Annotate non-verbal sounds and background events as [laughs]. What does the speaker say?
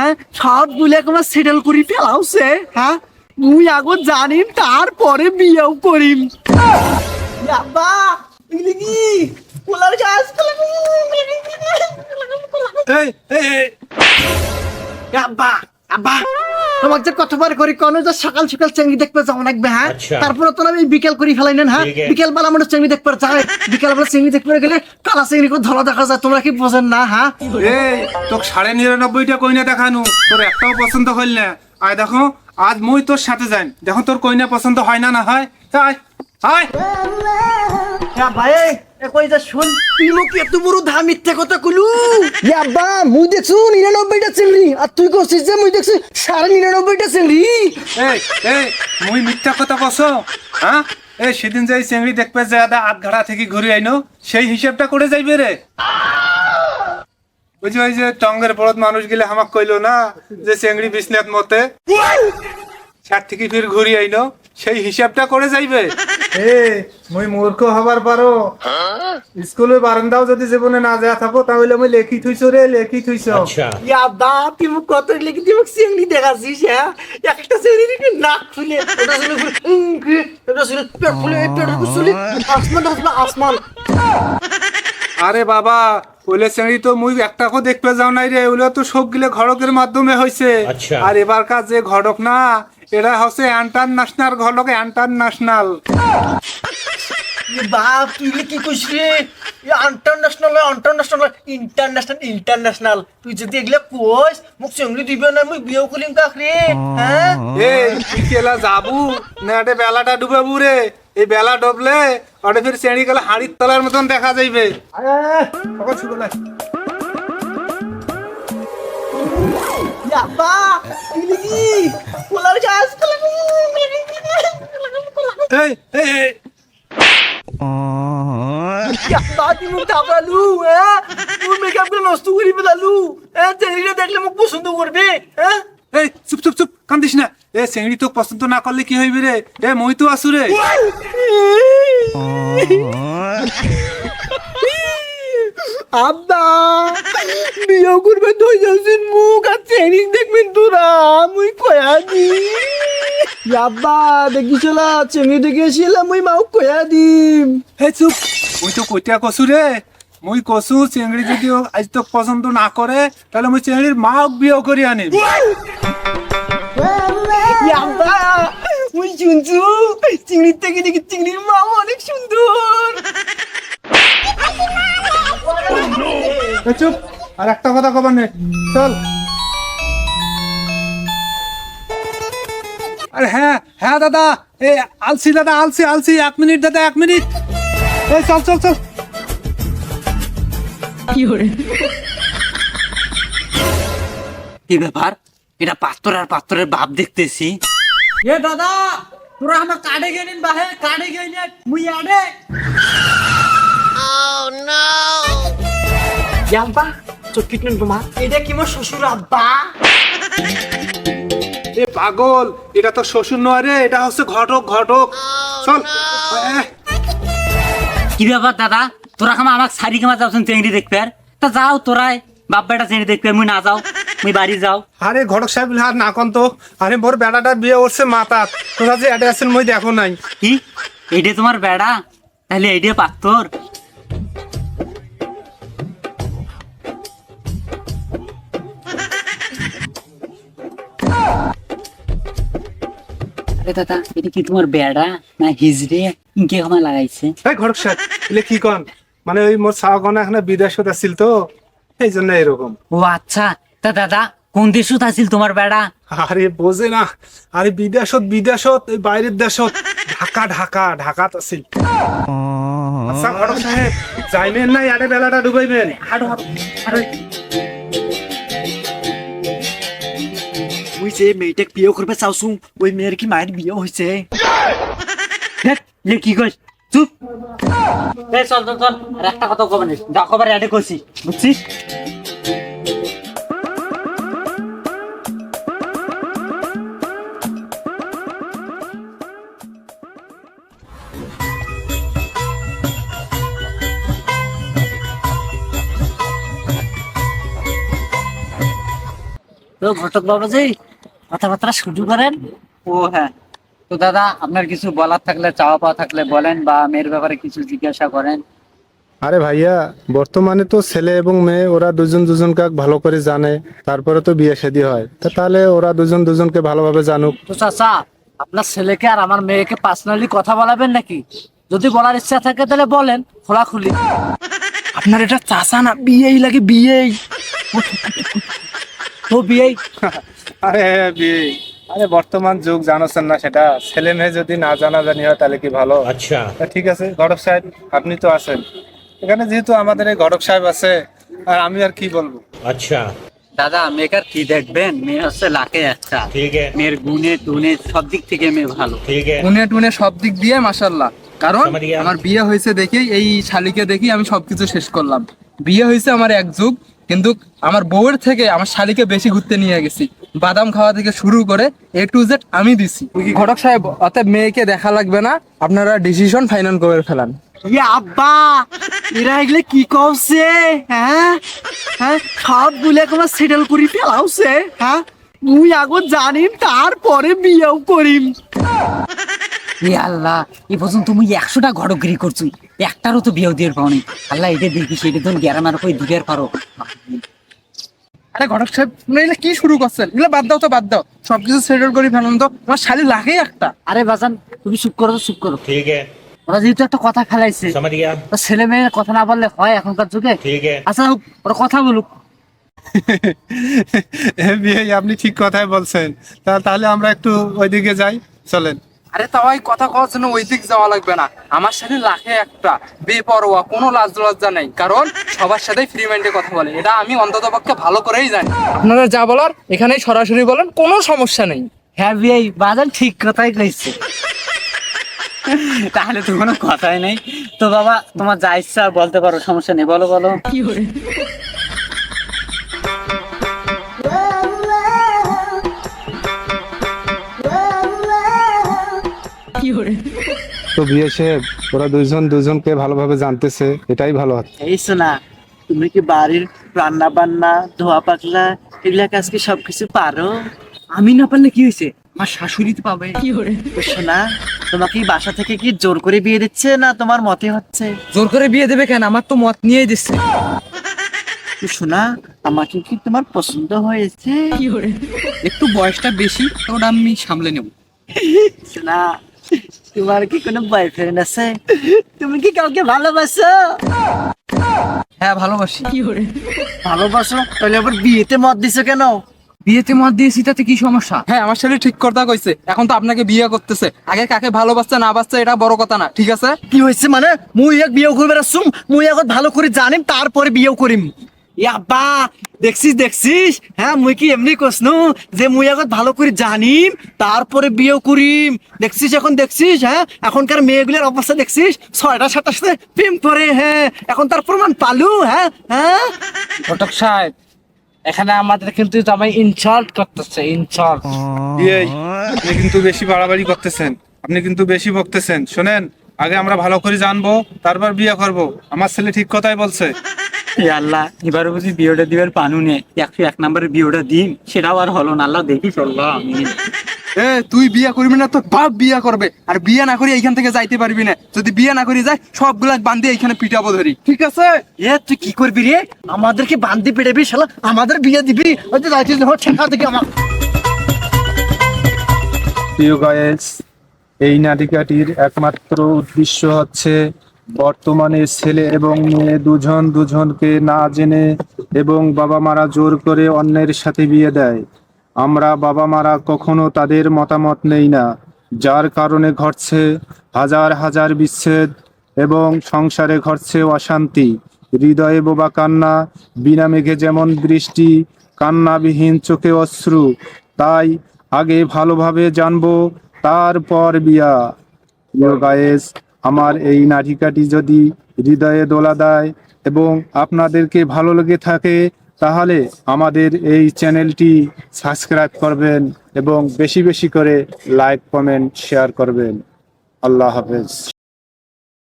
হ্যাঁ? সবগুলো একবার সেটেল করি ফেলাওছে হ্যাঁ? মুই আগো জানিম তারপরে বিয়েও করিম। আব্বা এগুলি কোলার গাছ এই এই এই, আব্বা আব্বা। তোমাকে যে কতবার করি কোন যে সকাল সকাল চেঙ্গি দেখতে যাও লাগবে হ্যাঁ? আচ্ছা। তারপরে তো আমি বিকেল করি ফেলাই নেন হ্যাঁ? বিকেল বেলা আমরা চেঙ্গি দেখতে যায়। বিকেল বেলা চেঙ্গি দেখতে গেলে কালা চেঙ্গি করে ধলা দেখা যায়। তোমরা কি বোঝেন না হ্যাঁ? এই তোকে সাড়ে নিরানব্বইটা কইনা দেখানু। তোর একটাও পছন্দ হইল না। আয় দেখো আজ মুই তোর সাথে যাই দেখো তোর কইনা পছন্দ হয় না না হয়? আয় আয়। ভাই কই যা শুন। তুই মুখ এত বড় ধা মিথ্যা কথা কলু আব্বা মুই দেখছু নিরানব্বইটা চিংড়ি। আর তুই কছিস যে মুই দেখছি সাড়ে নিরানব্বইটা চিংড়ি। এই এই মুই মিথ্যা কথা কছ হ্যাঁ এই সেদিন যাই চেংড়ি দেখবে যে আদা আট ঘাড়া থেকে ঘুরে আইনো সেই হিসেবটা করে যাইবে রে। ওই যে ওই যে টঙ্গের বড় মানুষ গেলে আমাক কইলো না যে চেংড়ি বিছনাত মতে সাত থেকে ফির ঘুরি আইনো। সেই হিসাবটা করে যাইবে। [laughs] এ মুই মূর্খ হবার পারো। স্কুলে বারান্দাও যদি জীবনে না যা থাকো তাহলে আমি লেখি থুইছো রে লেখি থুইছো। আচ্ছা। ইয়া দা কি মুখ কত লিখি দিব সিংলি দেখাছিস হ্যাঁ? একটা সিংলি কি নাক ফুলে। এটা শুনে ফুলে এটা শুনে পেট ফুলে আসমান আসমান আরে বাবা ওলে শ্রেণি তো মুই একটাকো দেখতে যাও নাই রে ওলে তো সব গিলে ঘটকের মাধ্যমে হয়েছে আচ্ছা। আর এবার কাজ যে ঘটক না এরা হচ্ছে ইন্টারন্যাশনাল ঘটক ইন্টারন্যাশনাল বাপ তুই কি কইস রে? ইন্টারন্যাশনাল ইন্টারন্যাশনাল ইন্টারন্যাশনাল ইন্টারন্যাশনাল তুই যদি এগুলা কইস মোক চিংড়ি দিবে না মুই বিয়ে করিম কাক রে? হ্যাঁ? এ তুই কি যাবু? না এটা বেলাটা ডুবাবু রে। এই বেলা ডুবলে ওটা ফির শ্রেণি গেলে হাড়ির তলার মতন দেখা যাইবে। কোলার এই এই মুখ হ্যাঁ? তুই মেকআপ করে নষ্ট করি ফেলালু হ্যাঁ? চেংড়িটা দেখলে মুখ পছন্দ করবে হ্যাঁ? এই চুপ চুপ চুপ কান্দিস না। এ শ্রেণি তো পছন্দ না করলে কি হইবে রে? এ মই তো আসু রে। আব্বা বিয়ে করবে তুই যাচ্ছিস মুখ আর ট্রেনিং দেখবেন তোরা মুই কয়া [laughs] দি আব্বা দেখিছিলা চেঙ্গি দেখিয়েছিলাম মুই মাও কয়া দিম। হে চুপ মুই তো কইতা কছু রে মুই কছু চেংড়ি যদি আজ তো পছন্দ না করে তাহলে মুই চেংড়ির মাক বিয়ে করি আনিম। আব্বা মুই শুনছু চিংড়ির থেকে দেখি চিংড়ির মাও অনেক সুন্দর। চুপ আর একটা কথা কবার নে চল। হ্যাঁ হ্যাঁ দাদা এ আলসি দাদা আলসি আলসি এক মিনিট দাদা এক মিনিট। এই চল চল চল। কি হরে কি ব্যাপার? এটা পাত্র আর পাত্রের বাপ দেখতেছি। এ দাদা তোরা আমার কাড়ে গেলিন বাহে কাড়ে গেলিন মুই আড়ে। আব্বা চকিট নেন তোমার এটা কি মোর শ্বশুর আব্বা? এ পাগল এটা তো শ্বশুর নয় রে এটা হচ্ছে ঘটক ঘটক। চল। কি ব্যাপার দাদা? তোরা খামা আমাকে সারি খামা যাওছেন চেংড়ি দেখবে আর। তা যাও তোরাই বাপ বেটা চেংড়ি দেখবে মুই না যাও মুই বাড়ি যাও। আরে ঘটক সাহেব আর না কন তো। আরে মোর বেড়াটা বিয়ে করছে মাতা তোরা যে অ্যাডে আছেন মই দেখো নাই। কি? এইটা তোমার বেড়া? তাহলে এইটা পাত্তর। আরে দাদা এটা কি তোমার বেড়া? না হিজড়ে? ইনকে ক্ষমা লাগাইছে। এই ঘটক সাহেব এলে কি কন? মানে ওই মোর সাগনা এখানে বিদেশত আছিল তো এই জন্য এরকম। ও আচ্ছা তা দাদা কোন দেশত আছিল তোমার বেড়া? আরে বোঝে না আরে বিদেশত বিদেশত এই বাইরের দেশত ঢাকা ঢাকা ঢাকাত আছিল। আচ্ছা ঘটক সাহেব যাইবেন না ইয়ারে বেলাটা ডুবাইবেন। হাড়ো হাড়ো যে মেয়েটাক বিয়ে করবে চাওছু ওই মেয়ের কি মায়ের বিয়ে হয়েছে কি কইস? চুপ। চল চল চল একটা কথা কবে না। যা কবার অ্যাডে করছি বুঝছিস? ঘটক বাবাজি কথাবার্তা শুরু করেন। ও হ্যাঁ। তো দাদা আপনার কিছু বলার থাকলে চাওয়া পাওয়া থাকলে বলেন বা মেয়ের ব্যাপারে কিছু জিজ্ঞাসা করেন। আরে ভাইয়া বর্তমানে তো ছেলে এবং মেয়ে ওরা দুজন দুজনকে ভালো করে জানে তারপরে তো বিয়ে শাদী হয়। তা তাহলে ওরা দুজন দুজনকে ভালোভাবে জানুক। তো চাচা আপনার ছেলেকে আর আমার মেয়েকে পার্সোনালি কথা বলাবেন নাকি? যদি বলার ইচ্ছা থাকে তাহলে বলেন খোলাখুলি। আপনার এটা চাচা না বিয়েই লাগে বিয়েই। তো বিয়েই? আরে আরে বর্তমান যুগ জানাছেন না সেটা ছেলে মেয়ে যদি না জানা জানি হয় তাহলে কি ভালো? আচ্ছা। ঠিক আছে গরব সাহেব আপনি তো আছেন। এখানে যেহেতু আমাদের এই গরব সাহেব আছে আর আমি আর কি বলব? আচ্ছা। দাদা মেয়েকার কি দেখবেন? মেয়ে হচ্ছে লাকে একটা। ঠিক আছে। মেয়ের গুণে টুনে সব দিক থেকে মেয়ে ভালো। ঠিক আছে। গুণে টুনে সব দিক দিয়ে মাশাল্লাহ কারণ আমার বিয়ে হয়েছে দেখি এই শালিকে দেখি আমি সবকিছু শেষ করলাম। বিয়ে হয়েছে আমার এক যুগ কিন্তু আমার বউয়ের থেকে আমার শালিকে বেশি ঘুরতে নিয়ে গেছি। বাদাম খাওয়া থেকে শুরু করে এ টু জেড আমি দিছি। ঘটক সাহেব অতএব মেয়েকে দেখা লাগবে না আপনারা ডিসিশন ফাইনাল করে ফেলান। ইয়ে আব্বা এরা এগুলো কি করছে? হ্যাঁ? হ্যাঁ? সবগুলো তোমার সেটেল করে ফেলাওছে হ্যাঁ? মুই আগত জানিম তারপরে বিয়েও করিম। এ আল্লাহ এ পর্যন্ত তুমি একশোটা ঘটগিরি করছ একটারও তো বিয়ে দিয়ে পাওনি আল্লাহ এটা দেখি সেটা তুমি গ্যারামার করে দিবে পারো। আরে ঘটক সাহেব মানে কি শুরু করছেন? এগুলো বাদ দাও তো বাদ দাও। সবকিছু সেটেল করি তো। তোমার শালি লাগেই একটা। আরে বাজান তুমি চুপ করো তো চুপ করো। ঠিক ওরা যেহেতু একটা কথা ফেলাইছে ছেলে মেয়ে কথা না বললে হয় এখনকার যুগে? আচ্ছা ওরা কথা বলুক। [laughs] আপনি ঠিক কথাই বলছেন। তাহলে আমরা একটু ওইদিকে যাই। চলেন। আরে তাই কথা কওয়ার জন্য ওই দিক যাওয়া লাগবে না। আমার সাথে লাখে একটা বেপরোয়া কোনো লাজ লজ্জা নেই। কারণ সবার সাথেই ফ্রি মাইন্ডে কথা বলে। এটা আমি অন্তত পক্ষে ভালো করেই জানি। আপনারা যা বলার এখানেই সরাসরি বলেন কোনো সমস্যা নেই। হ্যাঁ বিয়ে বাজান ঠিক কথাই কইছে। তাহলে তো কোনো কথাই নেই। তো বাবা তোমার যা ইচ্ছা বলতে পারো সমস্যা নেই। বলো বলো। তো বিয়ে সাহেব ওরা দুজন দুজনকে ভালোভাবে জানতেছে এটাই ভালো এই শোনা তুমি কি বাড়ির রান্না বান্না ধোয়া পাকলা এগুলা কাজ কি সবকিছু পারো? আমি না পারলে কি হয়েছে? আমার শাশুড়ি তো পাবে। তো শোনা তোমাকে কি বাসা থেকে কি জোর করে বিয়ে দিচ্ছে না তোমার মতে হচ্ছে? জোর করে বিয়ে দেবে কেন? আমার তো মত নিয়েই দিচ্ছে। তো শোনা আমাকে কি তোমার পছন্দ হয়েছে? একটু বয়সটা বেশি ওটা আমি সামলে নেব। শোনা তোমার কি কোনো বয়ফ্রেন্ড আছে? তুমি কি কাউকে ভালোবাসো? হ্যাঁ ভালোবাসি। কি করে? ভালোবাসো? তাহলে আবার বিয়েতে মত দিছো কেন? বিয়েতে মত দিয়েছি তাতে কি সমস্যা? হ্যাঁ আমার সাথে ঠিক কথা কইছে। এখন তো আপনাকে বিয়ে করতেছে। আগে কাকে ভালোবাসছে না বাসছে এটা বড় কথা না ঠিক আছে? কি হয়েছে মানে? মুই এক বিয়ে করবে আসুম মুই এখন ভালো করে জানিম তারপরে বিয়েও করিম। এ দেখছিস দেখছিস? হ্যাঁ মুই কি এমনি কসনু যে মুই এখন ভালো করে জানিম তারপরে বিয়েও করিম। দেখছিস এখন দেখছিস হ্যাঁ? এখনকার মেয়েগুলোর অবস্থা দেখছিস? ছয়টা সাতটার সাথে প্রেম করে হ্যাঁ? এখন তার প্রমাণ পালু হ্যাঁ? হ্যাঁ? ঘটক সাহেব এখানে আমাদের কিন্তু জামাই ইনসাল্ট করতেছে ইনসাল্ট বিয়ে আপনি কিন্তু বেশি বাড়াবাড়ি করতেছেন। আপনি কিন্তু বেশি বকতেছেন। শোনেন আগে আমরা ভালো করে জানব তারপর বিয়ে করব। আমার ছেলে ঠিক কথাই বলছে। আল্লাহ এবার বুঝি বিয়েটা দিবার পানু নে। একশো এক নম্বরের বিয়েটা দিন সেটাও আর হলো না। আল্লাহ দেখি চলল আমি এ তুই বিয়ে করবি না তোর বাপ বিয়ে করবে। আর বিয়ে না করে এইখান থেকে যাইতে পারবি না। যদি বিয়ে না করে যায় সবগুলা বান্ধে এইখানে পিটাবো ধরি। ঠিক আছে? এ তুই কি করবি রে? আমাদেরকে বান্দি পেড়েবি শালা। আমাদের বিয়ে দিবি। ওই যে যাইছিস ধর ঠেকা থেকে আমার। প্রিয় গায়েস এই নাটিকাটির একমাত্র উদ্দেশ্য হচ্ছে বর্তমানে ছেলে এবং মেয়ে দুজন দুজনকে না জেনে এবং বাবা মারা জোর করে অন্যের সাথে বিয়ে দেয়। আমরা বাবা মারা কখনো তাদের মতামত নেই না, যার কারণে ঘটছে হাজার হাজার বিচ্ছেদ এবং সংসারে ঘটছে অশান্তি। হৃদয়ে বোবা কান্না, বিনা মেঘে যেমন বৃষ্টি, কান্নাবিহীন চোখে অশ্রু, তাই আগে ভালোভাবে জানব, তারপর বিয়া। গায়েস আমার এই নাটিকাটি যদি হৃদয়ে দোলা দেয় এবং আপনাদেরকে ভালো লেগে থাকে, তাহলে আমাদের এই চ্যানেলটি সাবস্ক্রাইব করবেন এবং বেশি বেশি করে লাইক, কমেন্ট, শেয়ার করবেন। আল্লাহ হাফেজ।